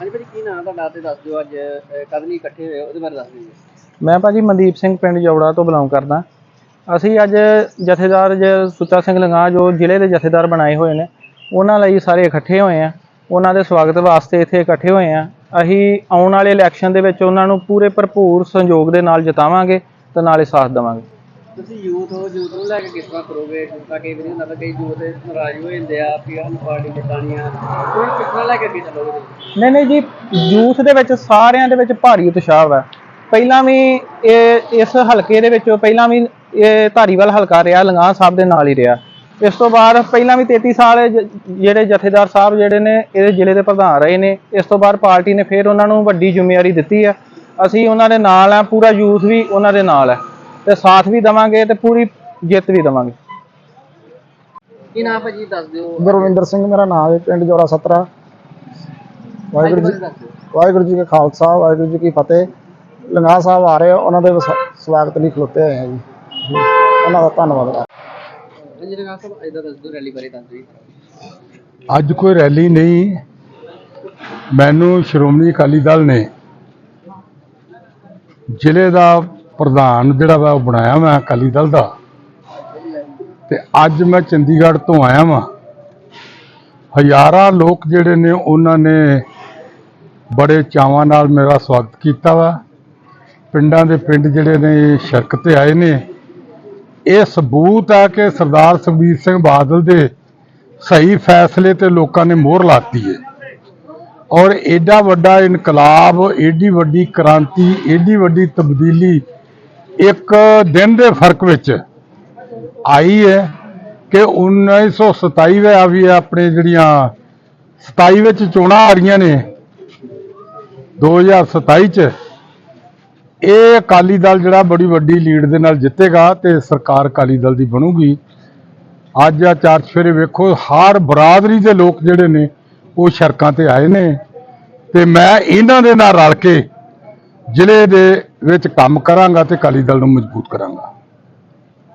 ਹਾਂਜੀ ਭਾਜੀ ਕੀ ਨਾਮ ਤੁਹਾਡਾ ਤੇ ਦੱਸ ਦਿਓ ਅੱਜ ਅਹ, ਇਕੱਠੇ ਹੋਏ ਉਹਦੇ ਬਾਰੇ ਦੱਸ ਦਿਓ ਜੀ। ਮੈਂ ਭਾਜੀ ਮਨਦੀਪ ਸਿੰਘ ਪਿੰਡ ਜੌੜਾ ਤੋਂ ਬਿਲੋਂਗ ਕਰਦਾ। ਅਸੀਂ ਅੱਜ ਜਥੇਦਾਰ ਜ ਸੁੱਚਾ ਸਿੰਘ ਲੰਗਾ ਜੋ ਜ਼ਿਲ੍ਹੇ ਦੇ ਜਥੇਦਾਰ ਬਣਾਏ ਹੋਏ ਨੇ ਉਹਨਾਂ ਲਈ ਸਾਰੇ ਇਕੱਠੇ ਹੋਏ ਆ। ਉਹਨਾਂ ਦੇ ਸਵਾਗਤ ਵਾਸਤੇ ਇੱਥੇ ਇਕੱਠੇ ਹੋਏ ਆ। ਅਸੀਂ ਆਉਣ ਵਾਲੇ ਇਲੈਕਸ਼ਨ ਦੇ ਵਿੱਚ ਉਹਨਾਂ ਨੂੰ ਪੂਰੇ ਭਰਪੂਰ ਸਹਿਯੋਗ ਦੇ ਨਾਲ ਜਿਤਾਵਾਂਗੇ ਤੇ ਨਾਲੇ ਸਾਥ ਦੇਵਾਂਗੇ। ਤੁਸੀਂ ਯੂਥ ਹੋ ਯੂਥ ਨੂੰ ਲੈ ਕੇ ਕਿਸ ਤਰ੍ਹਾਂ ਕਰੋਗੇ? ਜਿੱਦਾਂ ਕਈ ਵਾਰੀ ਹੁੰਦਾ ਕਈ ਯੂਥ ਨਾਰਾਜ਼ ਹੋ ਜਾਂਦੇ ਆ, ਵੀ ਸਾਨੂੰ ਪਾਰਟੀ ਜਿਤਾਣੀ ਆ। ਕੋਈ ਕਿਸ ਤਰ੍ਹਾਂ ਲੈ ਕੇ ਅੱਗੇ ਚੱਲੋਗੇ? ਤੁਸੀਂ? ਨਹੀਂ ਨਹੀਂ ਜੀ ਯੂਥ ਦੇ ਵਿੱਚ ਸਾਰਿਆਂ ਦੇ ਵਿੱਚ ਭਾਰੀ ਉਤਸ਼ਾਹ ਹੈ ਪਹਿਲਾਂ ਵੀ ਇਹ, ਇਸ ਹਲਕੇ ਦੇ ਵਿੱਚੋਂ ਪਹਿਲਾਂ ਵੀ ਇਹ ਧਾਰੀਵਾਲ ਹਲਕਾ ਰਿਹਾ, ਲੰਗਾ ਸਾਹਿਬ ਦੇ ਨਾਲ ਹੀ ਰਿਹਾ। ਇਸ ਤੋਂ ਬਾਅਦ ਪਹਿਲਾਂ ਵੀ 33 ਸਾਲ ਜ- ਜਿਹੜੇ ਜਥੇਦਾਰ ਸਾਹਿਬ ਜਿਹੜੇ ਨੇ, ਇਹਦੇ ਜ਼ਿਲ੍ਹੇ ਦੇ ਪ੍ਰਧਾਨ ਰਹੇ ਨੇ। ਇਸ ਤੋਂ ਬਾਅਦ ਪਾਰਟੀ ਨੇ ਫਿਰ ਉਹਨਾਂ ਨੂੰ ਵੱਡੀ ਜ਼ਿੰਮੇਵਾਰੀ ਦਿੱਤੀ ਹੈ ਅਸੀਂ ਉਹਨਾਂ ਦੇ ਨਾਲ ਆ, ਪੂਰਾ ਯੂਥ ਵੀ ਉਹਨਾਂ ਦੇ ਨਾਲ ਹੈ ਤੇ ਸਾਥ ਵੀ ਦੇਵਾਂਗੇ ਤੇ ਪੂਰੀ ਜਿੱਤ ਵੀ ਦੇਵਾਂਗੇ। ਕੀ ਨਾਮ ਭਾਜੀ ਦੱਸ ਦਿਓ। ਗੁਰਵਿੰਦਰ ਸਿੰਘ ਮੇਰਾ ਨਾਮ ਹੈ ਪਿੰਡ ਜੋੜਾ ਸਤਰਾ। ਵਾਹਿਗੁਰੂ ਜੀ ਵਾਹਿਗੁਰੂ ਜੀ ਕਾ ਖਾਲਸਾ ਵਾਹਿਗੁਰੂ ਜੀ ਕੀ ਫਤਿਹ। ਲੰਗਾ ਸਾਹਿਬ ਆ ਰਹੇ ਉਹਨਾਂ ਦੇ ਸਵਾਗਤ ਲਈ ਖਲੋਤੇ ਹੋਏ ਆ ਜੀ। ਉਹਨਾਂ ਦਾ ਧੰਨਵਾਦ ਰੰਜਨ ਗਾਹ ਸਾਹਿਬ ਇਹਦਾ ਦੱਸ ਦਿਓ ਰੈਲੀ ਬਾਰੇ ਦੱਸ ਦਿਓ ਜੀ। ਅੱਜ ਕੋਈ ਰੈਲੀ ਨਹੀਂ ਮੈਨੂੰ ਸ਼੍ਰੋਮਣੀ ਅਕਾਲੀ ਦਲ ਨੇ ਜ਼ਿਲ੍ਹੇ ਦਾ ਪ੍ਰਧਾਨ ਜਿਹੜਾ ਵਾ ਉਹ ਬਣਾਇਆ ਮੈਂ ਅਕਾਲੀ ਦਲ ਦਾ। ਤੇ ਅੱਜ ਮੈਂ ਚੰਡੀਗੜ੍ਹ ਤੋਂ ਆਇਆ ਵਾਂ। ਹਜ਼ਾਰਾਂ ਲੋਕ ਜਿਹੜੇ ਨੇ ਉਹਨਾਂ ਨੇ ਬੜੇ ਚਾਵਾਂ ਨਾਲ ਮੇਰਾ ਸਵਾਗਤ ਕੀਤਾ ਵਾ। ਪਿੰਡਾਂ ਦੇ ਪਿੰਡ ਜਿਹੜੇ ਨੇ ਸ਼ਰਕ ਤੇ ਆਏ ਨੇ। ਇਹ ਸਬੂਤ ਹੈ ਕਿ ਸਰਦਾਰ ਸੁਖਬੀਰ ਸਿੰਘ ਬਾਦਲ ਦੇ ਸਹੀ ਫੈਸਲੇ ਤੇ ਲੋਕਾਂ ਨੇ ਮੋਹਰ ਲਾਤੀ ਹੈ। ਔਰ ਐਡਾ ਵੱਡਾ ਇਨਕਲਾਬ, ਏਡੀ ਵੱਡੀ ਕ੍ਰਾਂਤੀ, ਏਡੀ ਵੱਡੀ ਤਬਦੀਲੀ ਇੱਕ ਦਿਨ ਦੇ ਫ਼ਰਕ ਵਿੱਚ ਆਈ ਹੈ ਕਿ 1927 ਵਿੱਚ ਆ ਵੀ ਆਪਣੇ ਜਿਹੜੀਆਂ 27 ਵਿੱਚ ਚੋਣਾਂ ਆ ਰਹੀਆਂ ਨੇ 2027 ਚ, ਇਹ ਅਕਾਲੀ ਦਲ ਜਿਹੜਾ ਬੜੀ ਵੱਡੀ ਲੀਡ ਦੇ ਨਾਲ ਜਿੱਤੇਗਾ ਤੇ ਸਰਕਾਰ ਅਕਾਲੀ ਦਲ ਦੀ ਬਣੂਗੀ। ਅੱਜ ਆ ਚਾਰ ਚਫੇਰੇ ਵੇਖੋ, ਹਰ ਬਰਾਦਰੀ ਦੇ ਲੋਕ ਜਿਹੜੇ ਨੇ, ਉਹ ਸੜਕਾਂ ਤੇ ਆਏ ਨੇ। ਤੇ ਮੈਂ ਇਹਨਾਂ ਦੇ ਨਾਲ ਰਲ ਕੇ ਜ਼ਿਲ੍ਹੇ ਦੇ ਵਿੱਚ ਕੰਮ ਕਰਾਂਗਾ ਤੇ ਅਕਾਲੀ ਦਲ ਨੂੰ ਮਜ਼ਬੂਤ ਕਰਾਂਗਾ।